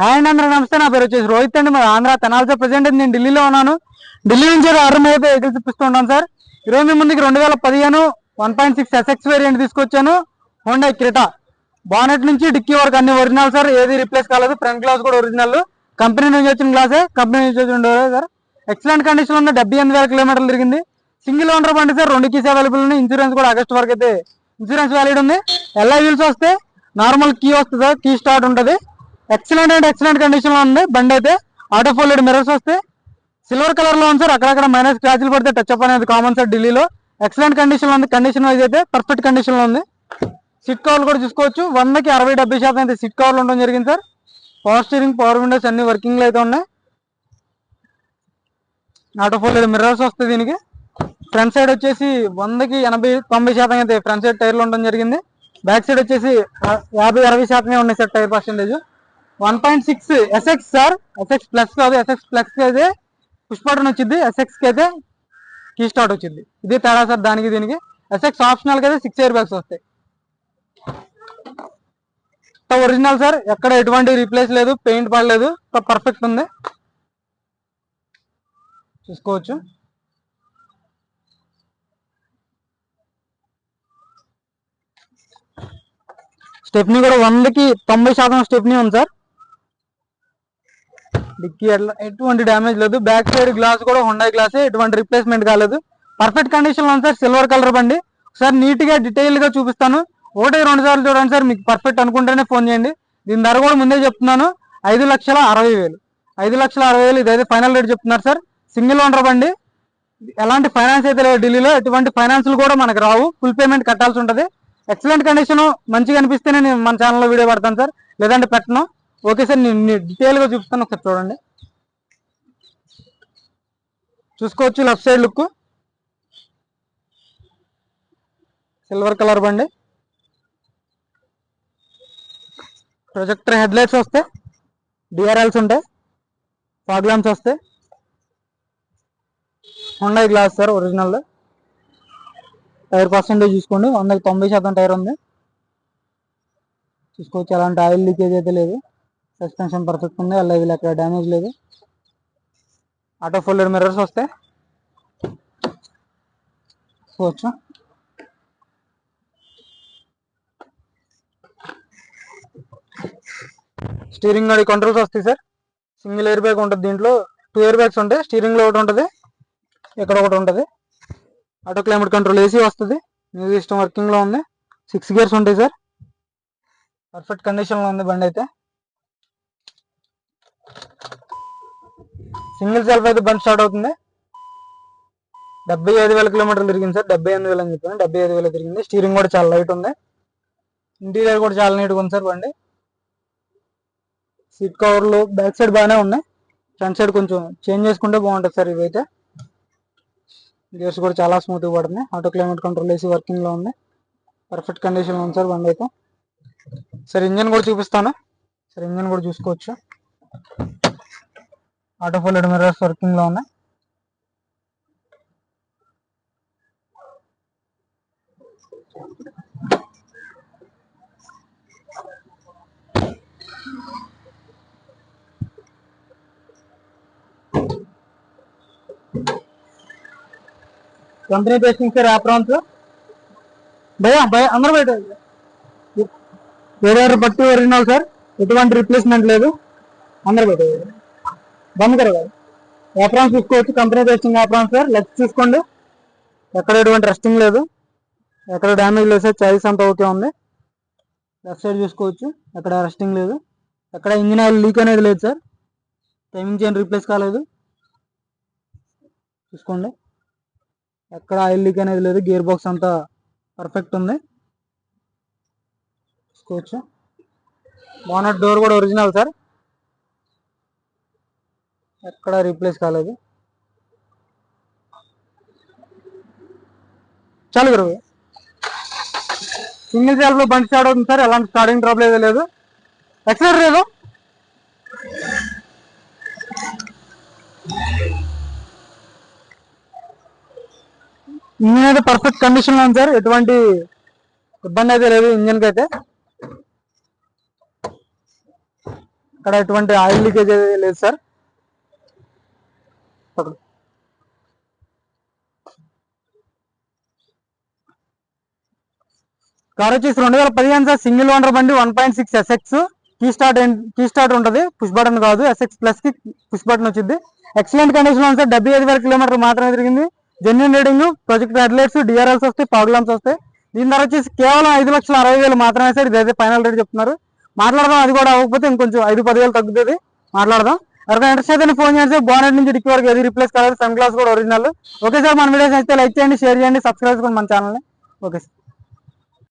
Hi అందరూ నమస్తే. నా పేరు వచ్చేసి రోహిత్ అండి. మరి ఆంధ్ర తెనాలితో ప్రజెంట్ నేను ఢిల్లీలో ఉన్నాను. ఢిల్లీ నుంచి ఆర్డర్ అయితే వెహికల్స్ ఇప్పిస్తూ ఉంటాను సార్. ఈరోజు మీ ముందుకి రెండు వేల పదిహేను one point six SX variant తీసుకొచ్చాను. హోండా క్రిటా బానెట్ నుంచి డిక్కీ వరకు అన్ని ఒరిజినల్ సార్. ఏది రిప్లేస్ కాలేదు. ఫ్రంట్ గ్లాస్ కూడా ఒరిజినల్ కంపెనీ నుంచి వచ్చిన గ్లాసే కంపెనీ నుంచి వచ్చిన డోరే సార్. ఎక్సలెంట్ కండిషన్ ఉంది డెబ్బై ఎనిమిది వేల కిలోమీటర్లు తిరిగింది. సింగిల్ ఓనర్ బండి సార్. రెండు కీస్ అవైలబుల్ ఉంది ఇన్సూరెన్స్ కూడా ఆగస్ట్ వరకు అయితే ఇన్సూరెన్స్ వ్యాలిడ్ ఉంది. ఎల్ఐ వీల్స్ వస్తే నార్మల్ కీ వస్తుంది సార్. కీ స్టార్ట్ ఉంటుంది. ఎక్సలెంట్ అండ్ ఎక్సలెంట్ కండిషన్లో ఉంది. బండి అయితే ఆటో ఫోల్డెడ్ మిరర్స్ వస్తే సిల్వర్ కలర్లో ఉంది సార్ అక్కడక్కడ మైనస్ క్రాచ్లు పడితే టచ్ అప్ అనేది కామన్ సార్ ఢిల్లీలో ఎక్సలెంట్ కండిషన్లో ఉంది. కండిషన్ వైజ్ అయితే పర్ఫెక్ట్ కండిషన్లో ఉంది. సిట్ కవర్లు కూడా చూసుకోవచ్చు. వందకి అరవై డెబ్బై శాతం అయితే సిట్ కవర్లు ఉండడం జరిగింది sir power steering power windows అన్ని వర్కింగ్లో అయితే ఉన్నాయి. ఆటో ఫోల్డెడ్ మిర్రర్స్ వస్తాయి దీనికి. ఫ్రంట్ సైడ్ వచ్చేసి వందకి ఎనభై తొంభై శాతం అయితే ఫ్రంట్ సైడ్ టైర్లు ఉండడం జరిగింది. బ్యాక్ సైడ్ వచ్చేసి యాభై అరవై శాతమే ఉన్నాయి sir tyre percentage one point six SX sir SX plus కాదు ఎస్ఎక్స్ ప్లస్ అయితే పుష్ బటన్ వచ్చింది ఎస్ఎక్స్కి అయితే కీ స్టార్ట్ వచ్చింది. ఇది తేడా సార్ దానికి దీనికి. ఎస్ఎక్స్ ఆప్షనల్కి అయితే సిక్స్ ఇయర్ బ్యాగ్స్ వస్తాయి. Original sir. ఎక్కడ ఎటువంటి రీప్లేస్ లేదు పెయింట్ పడలేదు. పర్ఫెక్ట్ ఉంది. చూసుకోవచ్చు. స్టెప్నీ కూడా వందకి తొంభై శాతం స్టెప్ని ఉంది సార్. డిక్కీ ఎటువంటి డ్యామేజ్ లేదు. బ్యాక్ సైడ్ గ్లాస్ కూడా హుండా గ్లాస్ ఎటువంటి రిప్లేస్మెంట్ కాలేదు. పర్ఫెక్ట్ కండిషన్లో ఉంది సార్ సిల్వర్ కలర్ బండి. సార్ నీట్గా డీటెయిల్గా చూపిస్తాను. ఒకటి రెండు సార్లు చూడండి సార్ మీకు పర్ఫెక్ట్ అనుకుంటేనే ఫోన్ చేయండి. దీని ధర కూడా ముందే చెప్తున్నాను. ఐదు లక్షల అరవై వేలు. ఐదు లక్షల అరవై వేలు ఇదైతే ఫైనల్ రేట్ చెప్తున్నారు సార్. సింగిల్ ఓనర్ బండి. ఎలాంటి ఫైనాన్స్ అయితే లేదు ఢిల్లీలో. ఎటువంటి ఫైనాన్స్లు కూడా మనకు రావు. ఫుల్ పేమెంట్ కట్టాల్సి ఉంటుంది. ఎక్సలెంట్ కండిషన్ మంచిగా అనిపిస్తేనే నేను మన ఛానల్లో వీడియో పెడతాను సార్. లేదంటే పెట్టను. ఓకే సార్ నేను డీటెయిల్గా చూపిస్తాను ఒకసారి చూడండి. చూసుకోవచ్చు left side look. Silver colour బండి. ప్రొజెక్టర్ హెడ్ లైట్స్ వస్తాయి డిఆర్ఎల్స్ ఉంటాయి. ఫాగ్ ల్యాంప్స్ వస్తాయి Hyundai glass sir original tyre percentage చూసుకోండి వందకి తొంభై శాతం టైర్ ఉంది. చూసుకోవచ్చు ఎలాంటి ఆయిల్ లీకేజ్ అయితే లేదు. సస్పెన్షన్ పర్ఫెక్ట్ ఉంది అలా వీళ్ళు ఎక్కడ? డ్యామేజ్ లేదు? ఆటో ఫోల్డర్ మిర్రర్స్ వస్తాయి చూసుకోవచ్చు స్టీరింగ్ అది కంట్రోల్స్ వస్తాయి సార్ సింగిల్ ఎయిర్ బ్యాగ్ ఉంటుంది దీంట్లో. టూ ఎయిర్ బ్యాగ్స్ ఉంటాయి. స్టీరింగ్లో ఒకటి ఉంటుంది. ఇక్కడ ఒకటి ఉంటుంది. ఆటో క్లైమేట్ కంట్రోల్ ఏసీ వస్తుంది. మ్యూజిక్ సిస్టమ్ వర్కింగ్లో ఉంది. సిక్స్ గేర్స్ ఉంటాయి సార్ పర్ఫెక్ట్ కండిషన్లో ఉంది బండి అయితే. సింగిల్ సెల్ఫ్ అయితే బండి స్టార్ట్ అవుతుంది. డెబ్బై ఐదు వేల కిలోమీటర్లు తిరిగింది సార్. డెబ్బై ఎనిమిది వేలు అని చెప్పాను. డెబ్బై ఐదు వేలు తిరిగింది. స్టీరింగ్ కూడా చాలా లైట్ ఉంది. ఇంటీరియర్ కూడా చాలా నీట్గా ఉంది సార్ బండి. సీట్ కవర్లు బ్యాక్ సైడ్ బాగానే ఉన్నాయి. ఫ్రంట్ సైడ్ కొంచెం చేంజ్ చేసుకుంటే బాగుంటుంది సార్ ఇవైతే. గేర్స్ కూడా చాలా స్మూత్గా పడుతుంది. ఆటో క్లైమేట్ కంట్రోల్ ఏసీ వర్కింగ్లో ఉంది. పర్ఫెక్ట్ కండిషన్లో ఉంది సార్ బండి అయితే. సార్ ఇంజన్ కూడా చూపిస్తాను. సార్ ఇంజన్ కూడా చూసుకోవచ్చు. ఆటో ఫోల్డ్ మిర్రర్స్ వర్కింగ్లో ఉన్నాయి కంపెనీ బేసింగ్ సార్ యాప్రాన్స్ భయా భయ అందరూ బయట ఏడారు పట్టి ఒరిజినల్ సార్ ఎటువంటి రిప్లేస్మెంట్ లేదు అందరూ బయట బంద్ గారు ఏప్రాన్స్ చూసుకోవచ్చు కంపెనీ టెస్టింగ్ ఏప్రాన్స్ సార్ లెక్స్ చూసుకోండి. ఎక్కడ ఎటువంటి రెస్టింగ్ లేదు. ఎక్కడ డ్యామేజ్ లేదు సార్ చాయిస్ అంతా ఓకే ఉంది. లెఫ్ట్ సైడ్ చూసుకోవచ్చు. ఎక్కడ రెస్టింగ్ లేదు. ఎక్కడ ఇంజిన్ ఆయిల్ లీక్ అనేది లేదు సార్ టైమింగ్ చైన్ రీప్లేస్ కాలేదు. చూసుకోండి. ఎక్కడ ఆయిల్ లీక్ అనేది లేదు. గేర్ బాక్స్ అంతా పర్ఫెక్ట్ ఉంది. చూసుకోవచ్చు. బానట్ డోర్ కూడా ఒరిజినల్ సార్ ఎక్కడ రీప్లేస్ కాలేదు. చాలు గురు. సింగిల్ సెల్ఫ్లో బండి స్టార్ట్ అవుతుంది సార్. ఎలాంటి స్టార్టింగ్ ట్రబుల్ ఏదో లేదు. ఎక్సలెటర్ లేదు. ఇంజిన్ అయితే పర్ఫెక్ట్ కండిషన్లో ఉంది సార్. ఎటువంటి ఇబ్బంది అయితే లేదు ఇంజిన్కి అయితే. ఇక్కడ ఎటువంటి ఆయిల్ లీకేజ్ లేదు సార్. పక్కన. కార్ వచ్చేసి రెండు వేల పదిహేను సార్ సింగిల్ ఓనర్ బండి one point six SX key start key start ఉంటుంది. పుష్ బటన్ కాదు. ఎస్ఎక్స్ ప్లస్కి పుష్ బటన్ వచ్చింది. ఎక్సలెంట్ కండిషన్లో ఉంది సార్. డెబ్బై ఐదు వేల కిలోమీటర్ మాత్రమే తిరిగింది. Genuine reading project headlights DRLs వస్తాయి ప్రాబ్లమ్స్ వస్తాయి. దీని ధర వచ్చేసి కేవలం ఐదు లక్షల అరవై వేలు మాత్రమే సార్. ఇదైతే ఫైనల్ రేట్ చెప్తున్నారు. మాట్లాడదాం. అది కూడా అవ్వకపోతే ఇంకొంచెం ఐదు పదివేలు తగ్గుతుంది. మాట్లాడదాం. ఎవరికైనా ఇంట్రెస్ట్ అయితే ఫోన్ చేస్తే సార్ నుంచి డిక్కి వరకు ఏది రిప్లేస్ కాలేదు సన్ గ్లాస్ కూడా ఒరిజినల్ ఓకే సార్ మన వీడియోస్ అయితే లైక్ చేయండి షేర్ చేయండి సబ్స్క్రైబ్ చేసుకోండి మన ఛానల్ని ఓకే సార్.